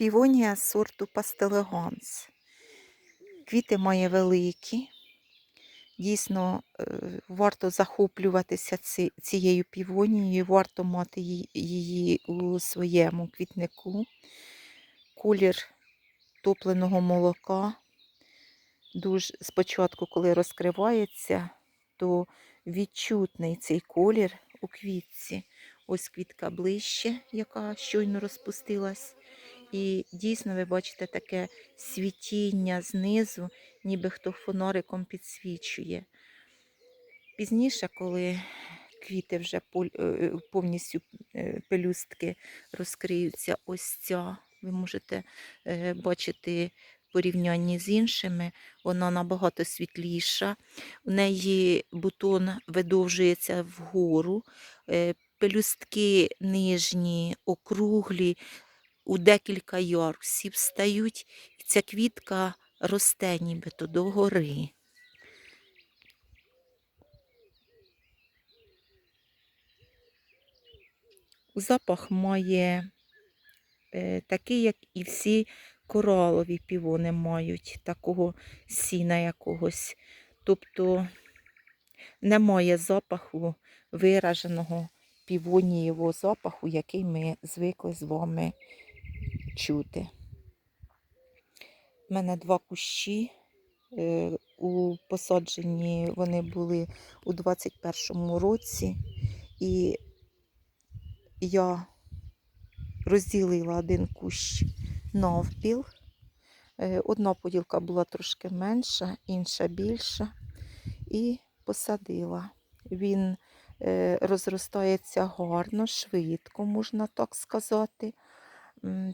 Півонія сорту Пастелеганс. Квіти має великі. Дійсно, е, варто захоплюватися цією півонією, варто мати її- у своєму квітнику. Колір топленого молока. Дуже спочатку, коли розкривається, то відчутний цей колір у квітці. Ось квітка ближче, яка щойно розпустилась. І дійсно ви бачите таке світіння знизу, ніби хто фонариком підсвічує. Пізніше, коли квіти вже е, повністю е, пелюстки розкриються, ось ця, ви можете е, бачити порівнянні з іншими, вона набагато світліша. У неї бутон видовжується вгору, е, пелюстки нижні, округлі, у декілька ярусів стають, і ця квітка росте нібито догори. Запах має е, такий, як і всі коралові півони мають, такого сіна якогось. Тобто немає запаху вираженого півонієвого запаху, який ми звикли з вами чути. У мене два кущі. е, У посадженні вони були у 21-му році, і я розділила один кущ навпіл. Е, Одна поділка була трошки менша, інша більша. І посадила. Він е, розростається гарно, швидко, можна так сказати.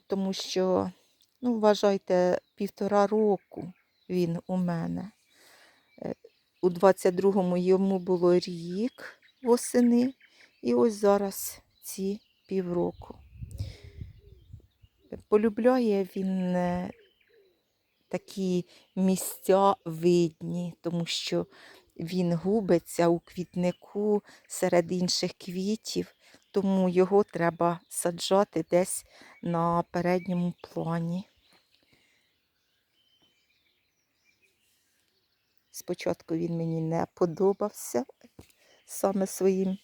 Тому що, ну, вважайте, півтора року він у мене. Е, У 22-му йому було рік восени, і ось зараз ці півроку. Полюбляє він е, такі місця видні, тому що він губиться у квітнику серед інших квітів, тому його треба саджати десь на передньому плані. Спочатку він мені не подобався саме своїм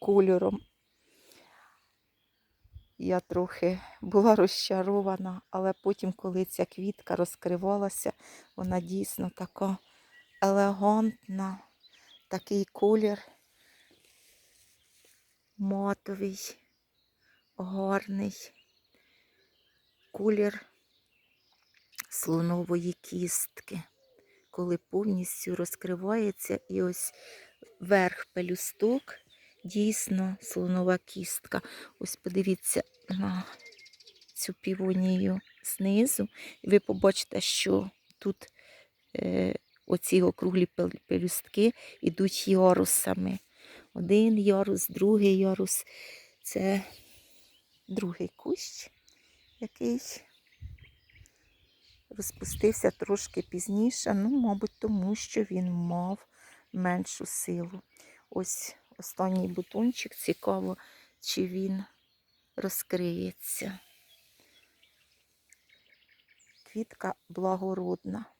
кольором. Я трохи була розчарована, але потім, коли ця квітка розкривалася, вона дійсно така елегантна, такий колір матовий, гарний, колір слонової кістки, коли повністю розкривається і ось верх пелюсток, дійсно слонова кістка. Ось подивіться на цю півонію знизу, і ви побачите, що тут е, оці округлі пелюстки йдуть ярусами. Один ярус, другий ярус. Це другий кущ, який розпустився трошки пізніше, ну, мабуть, тому що він мав меншу силу. Ось останній бутончик, цікаво, чи він розкриється. Квітка благородна.